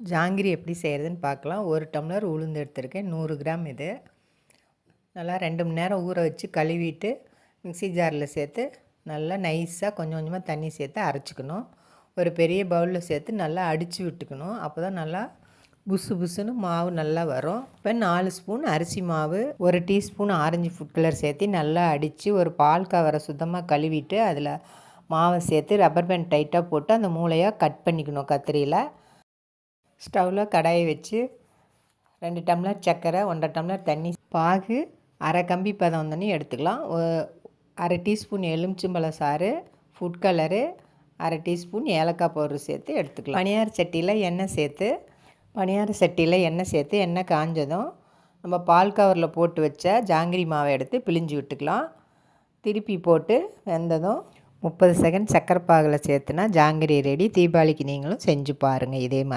ஜாங்கிரி எப்படி செய்கிறதுன்னு பார்க்கலாம். ஒரு டம்ளர் உளுந்து எடுத்திருக்கேன். நூறு கிராம் இது. நல்லா ரெண்டு மணி நேரம் ஊற வச்சு கழுவிட்டு மிக்ஸி ஜாரில் சேர்த்து நல்லா நைஸாக கொஞ்சம் கொஞ்சமாக தண்ணி சேர்த்து அரைச்சிக்கணும். ஒரு பெரிய பவுலில் சேர்த்து நல்லா அடித்து விட்டுக்கணும். அப்போ தான் நல்லா புசு புசுன்னு மாவு நல்லா வரும். இப்போ நாலு ஸ்பூன் அரிசி மாவு ஒரு டீஸ்பூன் ஆரஞ்சு ஃபுட் கலர் சேர்த்து நல்லா அடித்து ஒரு பால் கவரை சுத்தமாக கழுவிட்டு அதில் மாவை சேர்த்து ரப்பர் பேண்ட் டைட்டாக போட்டு அந்த மூளையாக கட் பண்ணிக்கணும் கத்திரியில். ஸ்டவ்வில் கடாயை வச்சு ரெண்டு டம்ளர் சர்க்கரை ஒன்றரை டம்ளர் தண்ணி பாகு அரை கம்பி பதம் வந்தோடனே எடுத்துக்கலாம். அரை டீஸ்பூன் எலுமிச்சம்பழ சாறு ஃபுட் கலரு அரை டீஸ்பூன் ஏலக்காய் பவுடர் சேர்த்து எடுத்துக்கலாம். பனியார சட்டியில் எண்ணெய் சேர்த்து பனியார சட்டியில் எண்ணெய் சேர்த்து எண்ணெய் காஞ்சதும் நம்ம பால் கவரில் போட்டு வச்ச ஜாங்கிரி மாவை எடுத்து பிழிஞ்சு விட்டுக்கலாம். திருப்பி போட்டு வெந்ததும் முப்பது செகண்ட் சக்கரை பாகில் சேர்த்துனா ஜாங்கிரி ரெடி தீபாவளிக்கு நீங்களும் செஞ்சு பாருங்கள் இதே மாதிரி.